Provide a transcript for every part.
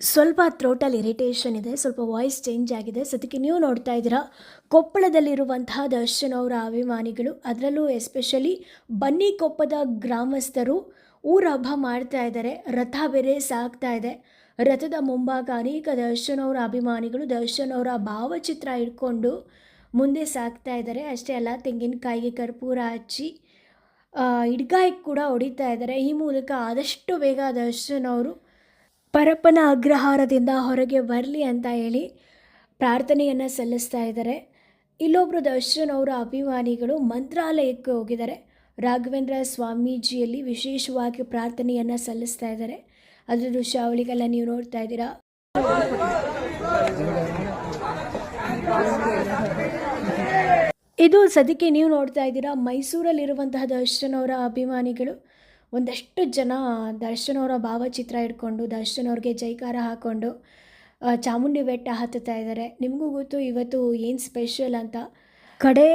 ಸ್ವಲ್ಪ ಥ್ರೋಟಲ್ಲಿ ಇರಿಟೇಷನ್ ಇದೆ, ಸ್ವಲ್ಪ ವಾಯ್ಸ್ ಚೇಂಜ್ ಆಗಿದೆ. ಸದ್ಯಕ್ಕೆ ನೀವು ನೋಡ್ತಾ ಇದ್ದೀರಾ, ಕೊಪ್ಪಳದಲ್ಲಿರುವಂತಹ ದರ್ಶನ್ ಅವರ ಅಭಿಮಾನಿಗಳು, ಅದರಲ್ಲೂ ಎಸ್ಪೆಷಲಿ ಬನ್ನಿಕೊಪ್ಪದ ಗ್ರಾಮಸ್ಥರು ಊರ ಹಬ್ಬ ಮಾಡ್ತಾ ಇದ್ದಾರೆ, ರಥ ಬೇರೆ ಸಾಗ್ತಾ ಇದೆ. ರಥದ ಮುಂಭಾಗ ಅನೇಕ ದರ್ಶನ್ ಅವರ ಅಭಿಮಾನಿಗಳು ದರ್ಶನ್ ಅವರ ಭಾವಚಿತ್ರ ಇಟ್ಕೊಂಡು ಮುಂದೆ ಸಾಕ್ತಾ ಇದ್ದಾರೆ. ಅಷ್ಟೇ ಅಲ್ಲ, ತೆಂಗಿನಕಾಯಿಗೆ ಕರ್ಪೂರ ಹಚ್ಚಿ ಇಡ್ಗಾಯಿಗೆ ಕೂಡ ಹೊಡಿತಾ ಇದ್ದಾರೆ. ಈ ಮೂಲಕ ಆದಷ್ಟು ಬೇಗ ದರ್ಶನ್ ಅವರು ಪರಪ್ಪನ ಅಗ್ರಹಾರದಿಂದ ಹೊರಗೆ ಬರಲಿ ಅಂತ ಹೇಳಿ ಪ್ರಾರ್ಥನೆಯನ್ನು ಸಲ್ಲಿಸ್ತಾ ಇದ್ದಾರೆ. ಇಲ್ಲೊಬ್ಬರು ದರ್ಶನ್ ಅವರ ಅಭಿಮಾನಿಗಳು ಮಂತ್ರಾಲಯಕ್ಕೆ ಹೋಗಿದ್ದಾರೆ. ರಾಘವೇಂದ್ರ ಸ್ವಾಮೀಜಿಯಲ್ಲಿ ವಿಶೇಷವಾಗಿ ಪ್ರಾರ್ಥನೆಯನ್ನು ಸಲ್ಲಿಸ್ತಾ ಇದ್ದಾರೆ. ಅದರ ದೃಶ್ಯಾವಳಿಗೆಲ್ಲ ನೀವು ನೋಡ್ತಾ ಇದ್ದೀರಾ? ಇದು ಸದ್ಯಕ್ಕೆ ನೀವು ನೋಡ್ತಾ ಇದ್ದೀರಾ? ಮೈಸೂರಲ್ಲಿರುವಂತಹ ದರ್ಶನ್ ಅವರ ಅಭಿಮಾನಿಗಳು. ಒಂದಷ್ಟು ಜನ ದರ್ಶನ್ ಅವರ ಭಾವಚಿತ್ರ ಇಟ್ಕೊಂಡು ದರ್ಶನ್ ಅವ್ರಿಗೆ ಜೈಕಾರ ಹಾಕ್ಕೊಂಡು ಚಾಮುಂಡಿ ಬೆಟ್ಟ ಹತ್ತುತ್ತಾ ಇದ್ದಾರೆ. ನಿಮಗೂ ಗೊತ್ತು, ಇವತ್ತು ಏನು ಸ್ಪೆಷಲ್ ಅಂತ. ಕಡೆ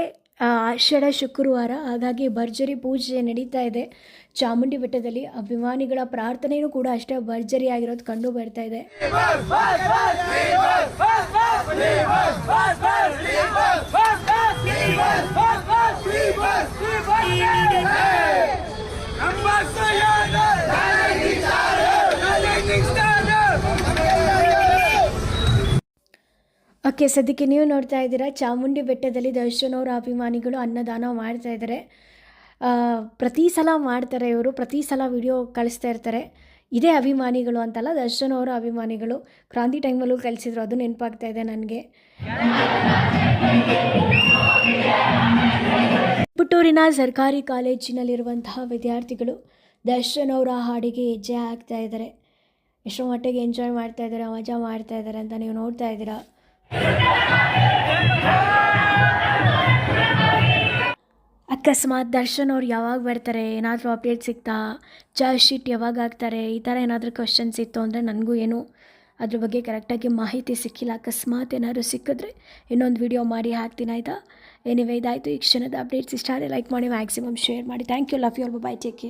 ಆಷಾಢ ಶುಕ್ರವಾರ, ಹಾಗಾಗಿ ಭರ್ಜರಿ ಪೂಜೆ ನಡೀತಾ ಇದೆ. ಚಾಮುಂಡಿ ಬೆಟ್ಟದಲ್ಲಿ ಅಭಿಮಾನಿಗಳ ಪ್ರಾರ್ಥನೆಯೂ ಕೂಡ ಅಷ್ಟೇ ಭರ್ಜರಿ ಆಗಿರೋದು ಕಂಡು ಬರ್ತಾ ಇದೆ. ಓಕೆ, ಸದ್ಯಕ್ಕೆ ನೀವು ನೋಡ್ತಾ ಇದ್ದೀರಾ, ಚಾಮುಂಡಿ ಬೆಟ್ಟದಲ್ಲಿ ದರ್ಶನವರ ಅಭಿಮಾನಿಗಳು ಅನ್ನದಾನ ಮಾಡ್ತಾ ಇದ್ದಾರೆ. ಪ್ರತಿ ಸಲ ಮಾಡ್ತಾರೆ ಇವರು, ಪ್ರತಿ ಸಲ ವಿಡಿಯೋ ಕಳಿಸ್ತಾ ಇರ್ತಾರೆ. ಇದೇ ಅಭಿಮಾನಿಗಳು ಅಂತಲ್ಲ ದರ್ಶನ್ ಅವರ ಅಭಿಮಾನಿಗಳು. ಕ್ರಾಂತಿ ಟೈಮಲ್ಲೂ ಕಳಿಸಿದ್ರು, ಅದು ನೆನಪಾಗ್ತಾ ಇದೆ ನನಗೆ. ಪುಟ್ಟೂರಿನ ಸರ್ಕಾರಿ ಕಾಲೇಜಿನಲ್ಲಿರುವಂತಹ ವಿದ್ಯಾರ್ಥಿಗಳು ದರ್ಶನ್ ಅವರ ಹಾಡಿಗೆ ಹೆಜ್ಜೆ ಹಾಕ್ತಾ ಇದ್ದಾರೆ. ಎಷ್ಟೋ ಮಟ್ಟಿಗೆ ಎಂಜಾಯ್ ಮಾಡ್ತಾ ಇದ್ದಾರೆ, ಮಜಾ ಮಾಡ್ತಾ ಇದ್ದಾರೆ ಅಂತ ನೀವು ನೋಡ್ತಾ ಇದ್ದೀರಾ? ಅಕಸ್ಮಾತ್ ದರ್ಶನ್ ಅವ್ರು ಯಾವಾಗ ಬರ್ತಾರೆ, ಏನಾದರೂ ಅಪ್ಡೇಟ್ ಸಿಗ್ತಾ ಚಾರ್ಜ್ ಶೀಟ್ ಯಾವಾಗ ಹಾಕ್ತಾರೆ, ಈ ಥರ ಏನಾದರೂ ಕ್ವಶನ್ಸ್ ಇತ್ತು ಅಂದರೆ ನನಗೂ ಏನು ಅದ್ರ ಬಗ್ಗೆ ಕರೆಕ್ಟಾಗಿ ಮಾಹಿತಿ ಸಿಕ್ಕಿಲ್ಲ. ಅಕಸ್ಮಾತ್ ಏನಾದರೂ ಸಿಕ್ಕಿದ್ರೆ ಇನ್ನೊಂದು ವಿಡಿಯೋ ಮಾಡಿ ಹಾಕ್ತೀನಿ, ಆಯಿತಾ? ಏನಿವೆ ಇದಾಯಿತು. ಈ ಕ್ಷಣದ ಅಪ್ಡೇಟ್ಸ್ ಇಷ್ಟ ಆದರೆ ಲೈಕ್ ಮಾಡಿ ಮ್ಯಾಕ್ಸಿಮಮ್ ಶೇರ್ ಮಾಡಿ. Thank you love you all bye take care